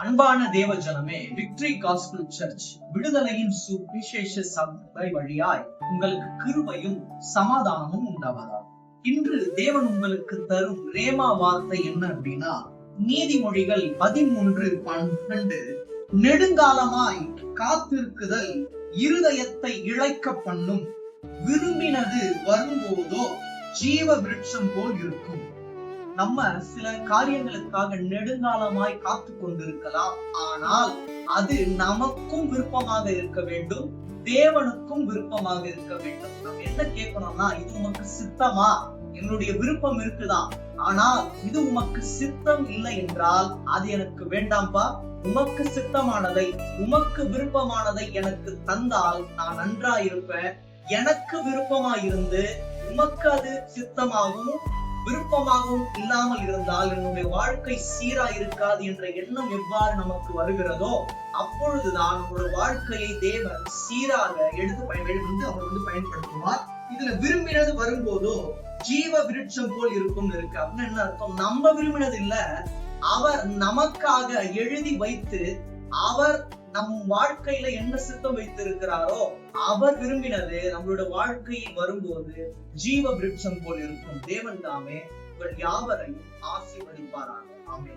அன்பான தேவ ஜனமே விக்டரி காஸ்பிள் சர்ச் விடுதலையின் சுவிசேஷ சபை வழியாய் உங்களுக்கு கிருபையும் சமாதானமும் உண்டாவதா இன்று தேவன் உங்களுக்கு தரும் ரேமா வார்த்தை என்ன அப்படின்னா நீதிமொழிகள் பதிமூன்று பன்னெண்டு நெடுங்காலமாய் காத்திருக்குதல் இருதயத்தை இழைக்க பண்ணும். விரும்பினது வரும்போதோ ஜீவ விருட்சம் போல் இருக்கும். நம்ம சில காரியங்களுக்காக நெடுங்காலமாய் காத்து கொண்டிருக்கலாம் ஆனால் அது நமக்கும் விருப்பமாக இருக்க வேண்டும். தேவனுக்கும் விருப்பமாக இருக்க வேண்டும். நம்ம என்ன கேட்கணும்னா இது உமக்கு சித்தமா? என்னுடைய விருப்பம் இருக்குதான் ஆனால் இது உமக்கு சித்தம் இல்லை என்றால் அது எனக்கு வேண்டாம்பா? உமக்கு சித்தமானதை உமக்கு விருப்பமானதை எனக்கு தந்தால் நான் நன்றா இருப்பேன் எனக்கு விருப்பமா இருந்து உமக்கு அது சித்தமாகவும் விருப்பமாகவும் இல்லாமல் இருந்தால் என்னுடைய வாழ்க்கை சீரா இருக்காது என்ற எண்ணம் எவ்வாறு நமக்கு வருகிறதோ அப்பொழுதுதான் நம்மளோட வாழ்க்கையை தேவன் சீராக எடுத்து பயன் வந்து அவர் வந்து பயன்படுத்துவார். இதுல விரும்பினது வரும்போதோ ஜீவ விருட்சம் போல் இருக்கும் இருக்கு. அப்படின்னு என்ன அர்த்தம்? நம்ம விரும்பினது இல்ல. அவர் நமக்காக எழுதி வைத்து அவர் நம் வாழ்க்கையில என்ன சித்தம் வைத்திருக்கிறாரோ அவர் விரும்பினது நம்மளோட வாழ்க்கையில் வரும்போது ஜீவ விருட்சம் போல் இருக்கும் தேவன் தாமே உங்கள் யாவரையும் ஆசீர்வதிப்பாராக. ஆமே